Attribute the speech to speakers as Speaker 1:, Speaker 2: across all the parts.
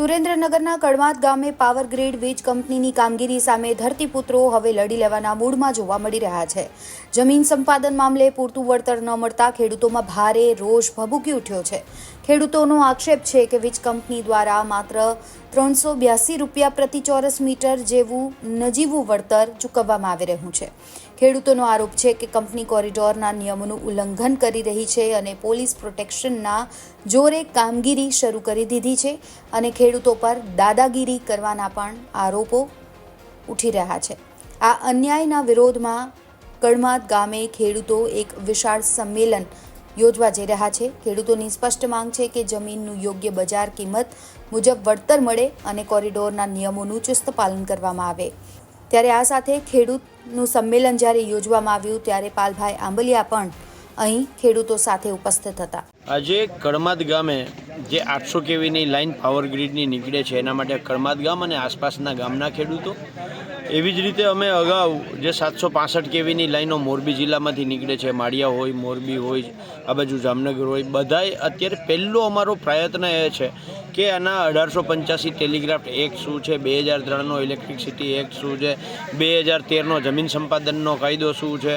Speaker 1: સુરેન્દ્રનગરના કડમાત ગામે power grid વીજ કંપનીની કામગીરી સામે ધરતીપુત્રો હવે લડી લેવાના મૂડમાં જોવા મળી રહ્યા છે. જમીન સંપાદન મામલે પૂરતું વળતર ન મળતા ખેડૂતોમાં ભારે રોષ ભભૂકી ઉઠ્યો છે. ખેડૂતોનો આક્ષેપ છે કે વીજ કંપની દ્વારા માત્ર ત્રણસો બ્યાસી રૂપિયા પ્રતિ ચોરસ મીટર જેવું નજીવું વળતર ચૂકવવામાં આવી રહ્યું છે. ખેડૂતોનો આરોપ છે કે કંપની કોરિડોરના નિયમોનું ઉલ્લંઘન કરી રહી છે અને પોલીસ પ્રોટેક્શનના જોરે કામગીરી શરૂ કરી દીધી છે અને ખેડૂતો પર દાદાગીરી કરવાના પણ આરોપો ઉઠી રહ્યા છે. આ અન્યાયના વિરોધમાં કડમાત ગામે ખેડૂતો એક વિશાળ સંમેલન યોજવા જઈ રહ્યા છે. ખેડૂતોની સ્પષ્ટ માંગ છે કે જમીનનું યોગ્ય બજાર કિંમત મુજબ વળતર મળે અને કોરિડોરના નિયમોનું ચુસ્ત પાલન કરવામાં આવે. ત્યારે આ સાથે ખેડૂતનું સંમેલન જ્યારે યોજવામાં આવ્યું ત્યારે પાલભાઈ આંબલિયા પણ અહીં ખેડૂતો સાથે ઉપસ્થિત હતા.
Speaker 2: આજે કડમાદ ગામે જે આઠસો કેવીની લાઈન પાવર ગ્રીડની નીકળે છે, એના માટે કડમાદ ગામ અને આસપાસના ગામના ખેડૂતો. એવી જ રીતે અમે અગાઉ જે સાતસો પાસઠ કેવીની લાઈનો મોરબી જિલ્લામાંથી નીકળે છે, માળિયા હોય, મોરબી હોય, આ બાજુ જામનગર હોય, બધાય અત્યારે પહેલો અમારો પ્રયત્ન એ છે કે આના અઢારસો પંચ્યાસી ટેલિગ્રાફ એક્ટ શું છે, બે હજાર ત્રણનો ઇલેક્ટ્રિસિટી એક્ટ શું છે, બે હજાર તેરનો જમીન સંપાદનનો કાયદો શું છે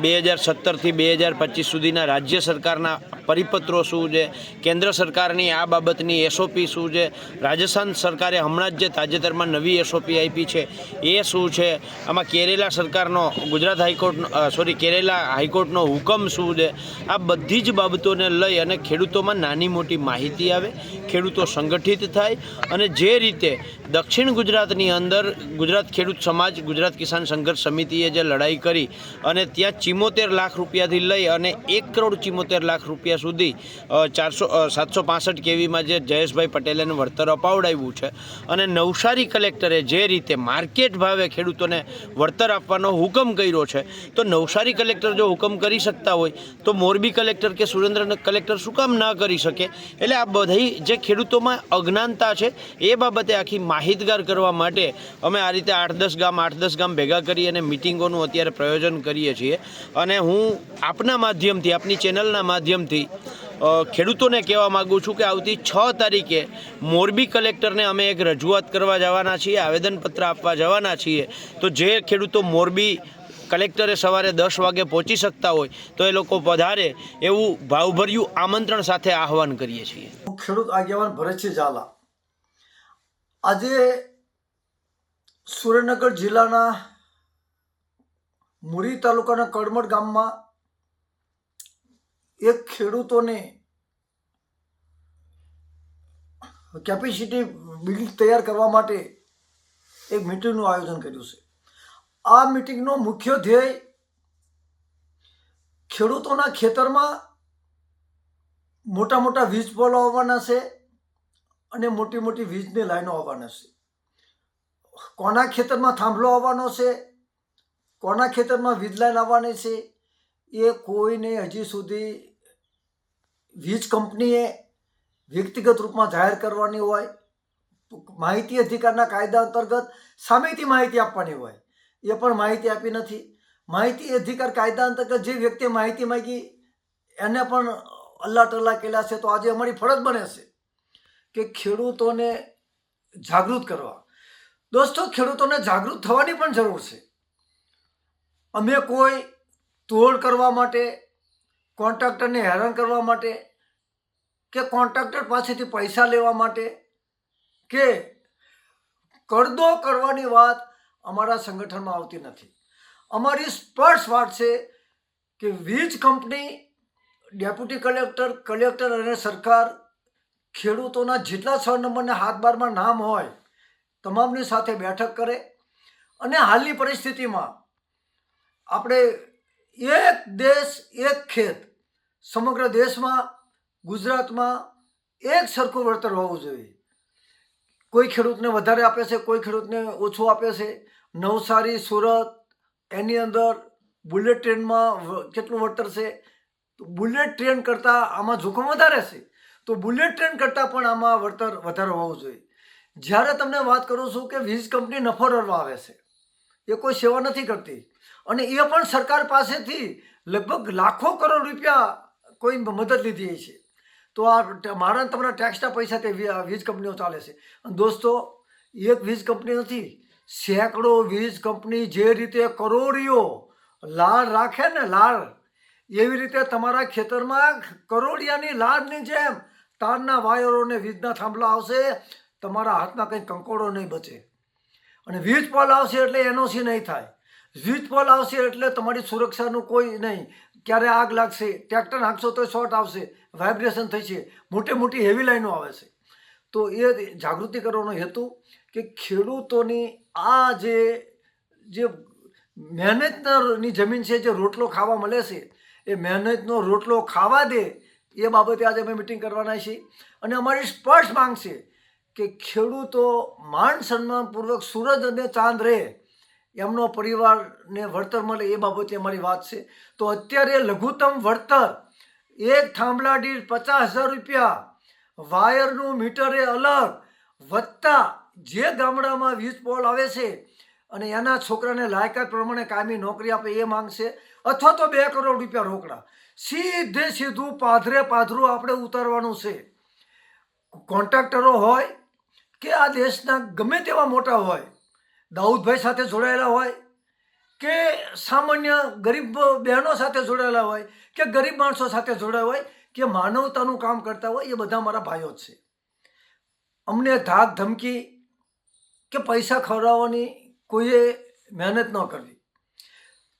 Speaker 2: બે- હજાર સત્તરથી બે હજાર પચીસ સુધીના રાજ્ય સરકારના પરિપત્રો શું છે? કેન્દ્ર સરકારની આ બાબતની એસઓપી શું છે? રાજસ્થાન સરકારે હમણાં જ જે તાજેતરમાં નવી એસઓપી આપી છે, એ શું છે? આમાં કેરેલા સરકારનો, Gujarat high court sorry Kerala હાઈકોર્ટનો હુકમ શું છે? આ બધી જ બાબતોને લઈ અને ખેડૂતોમાં નાની મોટી માહિતી આવે, ખેડૂતો સંગઠિત થાય અને જે રીતે દક્ષિણ ગુજરાતની અંદર ગુજરાત ખેડૂત સમાજ, ગુજરાત કિસાન સંઘર્ષ સમિતિએ જે લડાઈ કરી અને ત્યાં ચિમોતેર લાખ રૂપિયાથી લઈ અને એક કરોડ ચિમોતેર લાખ રૂપિયા સુધી ચારસો સાતસો પાસઠ કેવીમાં જે જયેશભાઈ પટેલે વળતર અપાવડાવ્યું છે. અને નવસારી કલેક્ટરે જે રીતે માર્કેટ ભાવે ખેડૂતોને વળતર આપવાનો હુકમ કર્યો છે, તો નવસારી કલેક્ટર જો હુકમ કરી શકતા હોય, તો મોરબી કલેક્ટર કે સુરેન્દ્રનગર કલેક્ટર શું કામ ના કરી શકે? એટલે આ બધી જે ખેડૂતોમાં અજ્ઞાનતા છે, એ બાબતે આખી માહિતગાર કરવા માટે અમે આ રીતે આઠ દસ ગામ, આઠ દસ ગામ ભેગા કરી અને મિટિંગોનું અત્યારે પ્રયોજન કરીએ છીએ. અને હું આપના માધ્યમથી, આપની ચેનલના માધ્યમથી ખેડૂતોને કહેવા માગું છું કે આવતી છ તારીખે મોરબી કલેક્ટરને અમે એક રજૂઆત કરવા જવાના છીએ, આવેદનપત્ર આપવા જવાના છીએ. તો જે ખેડૂતો મોરબી કલેક્ટરે સવારે દસ વાગે પહોંચી શકતા હોય, તો એ લોકો પધારે એવું ભાવભર્યું આમંત્રણ સાથે આહવાન કરીએ છીએ.
Speaker 3: ખેડૂત આગેવાન ભરતસિંહ ઝાલા. આજે સુરેન્દ્રનગર જિલ્લાના મુરી તાલુકાના કડમડ ગામમાં એક ખેડૂતોને કેપેસિટી બિલ્ડિંગ તૈયાર કરવા માટે એક મિટિંગનું આયોજન કર્યું છે. આ મિટિંગનો મુખ્ય ધ્યેય ખેડૂતોના ખેતરમાં મોટા મોટા વીજ પોલો આવવાના છે અને મોટી મોટી વીજની લાઈનો આવવાના છે. કોના ખેતરમાં થાંભલો આવવાનો છે? કોના ખેતરમાં વીજ લાઈન આવવાની છે? એ કોઈને હજી સુધી વીજ કંપનીએ વ્યક્તિગત રૂપમાં જાહેર કરવાની હોય, માહિતી અધિકારના કાયદા અંતર્ગત સામેથી માહિતી આપવાની હોય, એ પણ માહિતી આપી નથી. માહિતી અધિકાર કાયદા અંતર્ગત જે વ્યક્તિએ માહિતી માંગી, એને પણ અલ્લા ટલ્લા કેલા છે, તો આજે અમારી ફરજ બને છે કે ખેડૂતોને જાગૃત કરવા. દોસ્તો, ખેડૂતોને જાગૃત થવાની પણ જરૂર છે. અમે કોઈ તોડ કરવા માટે, કોન્ટ્રાક્ટરને હેરાન કરવા માટે કે કોન્ટ્રાક્ટર પાસેથી પૈસા લેવા માટે કે કરદો કરવાની વાત અમારા સંગઠનમાં આવતી નથી. અમારી સ્પષ્ટ વાત છે કે વીજ કંપની, ડેપ્યુટી કલેક્ટર કલેક્ટર અને સરકાર ખેડૂતોના જેટલા છ નંબરના હાથ બારમાં નામ હોય, તમામની સાથે બેઠક કરે અને હાલની પરિસ્થિતિમાં આપણે એક દેશ, એક ખેત. સમગ્ર દેશમાં, ગુજરાતમાં એક સરખું વળતર હોવું જોઈએ. કોઈ ખેડૂતને વધારે આપે છે, કોઈ ખેડૂતને ઓછું આપે છે. નવસારી, સુરત, એની અંદર બુલેટ ટ્રેનમાં કેટલું વળતર છે? બુલેટ ટ્રેન કરતાં આમાં જોખમ વધારે છે. તો બુલેટ ટ્રેન કરતાં પણ આમાં વળતર વધારે હોવું જોઈએ. જ્યારે તમને વાત કરું છું કે વીજ કંપની નફો રળવા આવે છે. એ કોઈ સેવા નથી કરતી. અને એ પણ સરકાર પાસેથી લગભગ લાખો કરોડ રૂપિયા કોઈ મદદ લીધી છે. તો આ મારા તમારા ટેક્સના પૈસા તે વીજ કંપનીઓ ચાલે છે. અને દોસ્તો, એક વીજ કંપની નથી, સેંકડો વીજ કંપની જે રીતે કરોડીઓ લાળ રાખે ને લાળ, એવી રીતે તમારા ખેતરમાં કરોડિયાની લાળની જેમ તારના વાયરોને વીજના થાંભલા આવશે, તમારા હાથમાં કંઈ કંકોડો નહીં બચે. અને વીજ પોલ આવશે એટલે એનઓસી નહીં થાય. વીજ આવશે એટલે તમારી સુરક્ષાનું કોઈ નહીં. ક્યારે આગ લાગશે? ટ્રેક્ટર નાખશો તો શોર્ટ આવશે. વાઇબ્રેશન થશે મોટી મોટી હેવી લાઈનો આવે છે. તો એ જાગૃતિ કરવાનો હેતુ કે ખેડૂતોની આ જે જે મહેનતની જમીન છે, જે રોટલો ખાવા મળે છે, એ મહેનતનો રોટલો ખાવા દે, એ બાબતે આજે અમે મિટિંગ કરવાના છીએ. અને અમારી સ્પષ્ટ માંગ છે કે ખેડૂતો માન સન્માનપૂર્વક સૂરજ અને ચાંદ રહે. એમનો પરિવારને વળતર મળે એ બાબતે મારી વાત છે. તો અત્યારે લઘુત્તમ વળતર એક થાંભલા દીઠ પચાસ હજાર રૂપિયા, વાયરનું મીટરે અલગ વત્તા જે ગામડામાં વીજ પોલ આવે છે અને એના છોકરાને લાયકાત પ્રમાણે કાયમી નોકરી આપે એ માંગશે અથવા તો બે કરોડ રૂપિયા રોકડા. સીધે સીધું પાધરે પાધરું આપણે ઉતારવાનું છે. કોન્ટ્રાક્ટરો હોય કે આ દેશના ગમે તેવા મોટા હોય દાઉદભાઈ સાથે જોડાયેલા હોય કે સામાન્ય ગરીબ બહેનો સાથે જોડાયેલા હોય કે ગરીબ માણસો સાથે જોડાયા હોય કે માનવતાનું કામ કરતા હોય એ બધા મારા ભાઈઓ જ છે. અમને ધાક ધમકી કે પૈસા ખવડાવવાની કોઈએ મહેનત ન કરવી.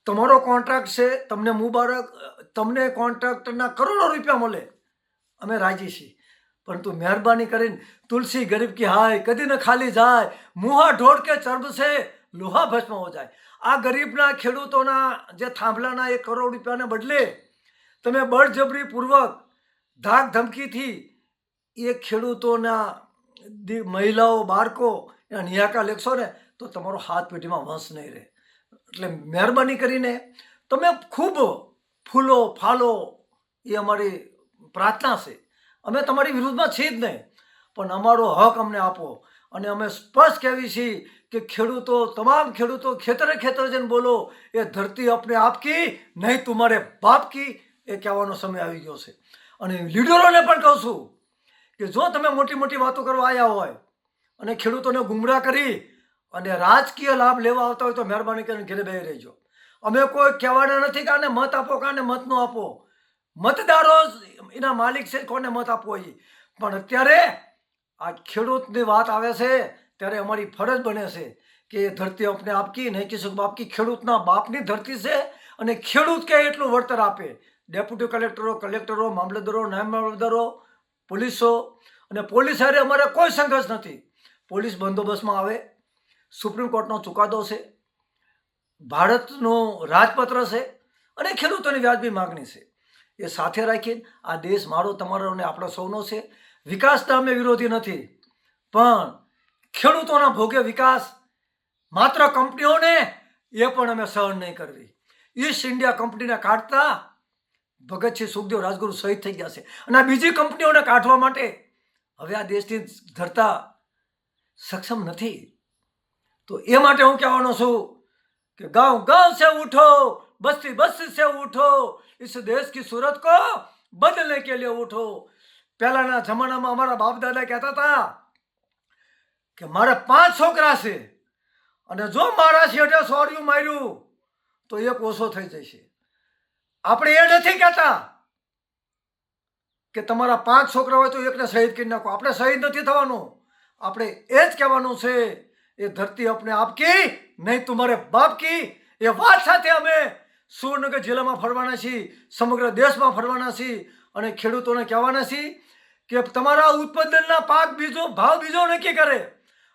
Speaker 3: તમારો કોન્ટ્રાક્ટ છે, તમને મુબારક, તમને કોન્ટ્રાક્ટના કરોડો રૂપિયા મળે. અમે રાજી છીએ. પરંતુ મહેરબાની કરીને તુલસી ગરીબ કી હાય, કદી ન ખાલી જાય, મુહા ઢોળ કે ચરબ છે લોહા ભસ્મ હો જાય. આ ગરીબના ખેડૂતોના જે થાંભલાના એક કરોડ રૂપિયાને બદલે તમે બળજબરી પૂર્વક ધાક ધમકીથી એ ખેડૂતોના મહિલાઓ, બાળકો એના નિયાકા લેખશો ને, તો તમારો હાથ પેઢીમાં વંશ નહીં રહે. એટલે મહેરબાની કરીને તમે ખૂબ ફૂલો, ફાલો એ અમારી પ્રાર્થના છે. અમે તમારી વિરુદ્ધમાં છીએ જ નહીં. પણ અમારો હક અમને આપો. અને અમે સ્પષ્ટ કહેવી છીએ કે ખેડૂતો, તમામ ખેડૂતો ખેતરે ખેતર જઈને બોલો, એ ધરતી આપણે આપકી, નહીં તુમારે બાપ કી એ કહેવાનો સમય આવી ગયો છે. અને લીડરોને પણ કહું છું કે જો તમે મોટી મોટી વાતો કરવા આવ્યા હોય અને ખેડૂતોને ગુમરા કરી અને રાજકીય લાભ લેવા આવતા હોય તો મહેરબાની કરીને ઘેરે બેહી રહેજો. અમે કોઈ કહેવાના નથી કાને મત આપો કાને મત ન આપો. મતદારો એના માલિક છે, કોને મત આપવો એ પણ અત્યારે આ ખેડૂતની વાત આવે છે, ત્યારે અમારી ફરજ બને છે કે એ ધરતી આપણે આપકી, નહીં કિસુક બાપકી ખેડૂતના બાપની ધરતી છે અને ખેડૂત કે એટલું વળતર આપે. ડેપ્યુટી કલેક્ટરો કલેક્ટરો, મામલતદારો, નાયબ મામલતદારો, પોલીસો અને પોલીસ હારે અમારે કોઈ સંઘર્ષ નથી. પોલીસ બંદોબસ્તમાં આવે. સુપ્રીમ કોર્ટનો ચુકાદો છે. ભારતનું રાજપત્ર છે અને ખેડૂતોની વ્યાજબી માગણી છે. એ સાથે રાખીને આ દેશ મારો, તમારો અને આપણો સૌનો છે. વિકાસ તો અમે વિરોધી નથી, પણ ખેડૂતોના ભોગે વિકાસ માત્ર કંપનીઓને એ પણ અમે સહન નહીં કરવી. ઈસ્ટ ઇન્ડિયા કંપનીને કાઢતા ભગતસિંહ સુખદેવ રાજગુરુ શહીદ થઈ ગયા છે. અને આ બીજી કંપનીઓને કાઢવા માટે હવે આ દેશની ધરતા સક્ષમ નથી. તો એ માટે હું કહેવાનો છું કે ગાઉં ગાઉં છે ઉઠો बस्ती बस्ती से उठो इस देश की सूरत को बदलने के लिए उठो પહેલાના જમાનામાં અમારા બાપ દાદા કહેતા હતા કે મારે પાંચ છોકરા છે અને જો મારા શેઠે સોર્યું માર્યું તો એક ઓછો થઈ જશે આપણે એ નથી કહેતા કે તમારા પાંચ છોકરા હોય તો એકને શહીદ કરી નાખો આપણે શહીદ નથી થવાનું આપણે એ જ કહેવાનું છે એ ધરતી આપણે આપકી નહીં તમારે બાપ કી એ વાત સાથે અમે સુરનગર જિલ્લામાં ફરવાના છીએ, સમગ્ર દેશમાં ફરવાના છીએ અને ખેડૂતોને કહેવાના છીએ કે તમારા ઉત્પાદનના પાક બીજો, ભાવ બીજો નક્કી કરે.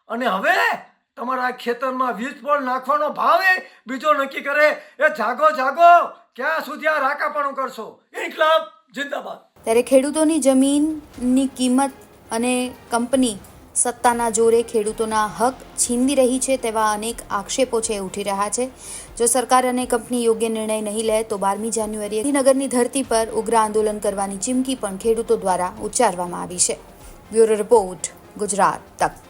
Speaker 3: અને હવે તમારા ખેતરમાં વીજ પણ નાખવાનો ભાવ એ બીજો નક્કી કરે. એ જાગો જાગો, ક્યાં સુધી આ રાકાપણું કરશો? ઇન્કલાબ જિંદાબાદ.
Speaker 1: ત્યારે ખેડૂતોની જમીનની કિંમત અને કંપની સત્તાના જોરે ખેડૂતોના હક છીનવી રહી છે તેવા અનેક આક્ષેપો છે, ઉઠી રહ્યા છે. જો સરકાર અને કંપની યોગ્ય નિર્ણય નહીં લે, તો બારમી જાન્યુઆરીએ ગાંધીનગરની ધરતી પર ઉગ્ર આંદોલન કરવાની ચીમકી પણ ખેડૂતો દ્વારા ઉચ્ચારવામાં આવી છે. બ્યુરો રિપોર્ટ, ગુજરાત તક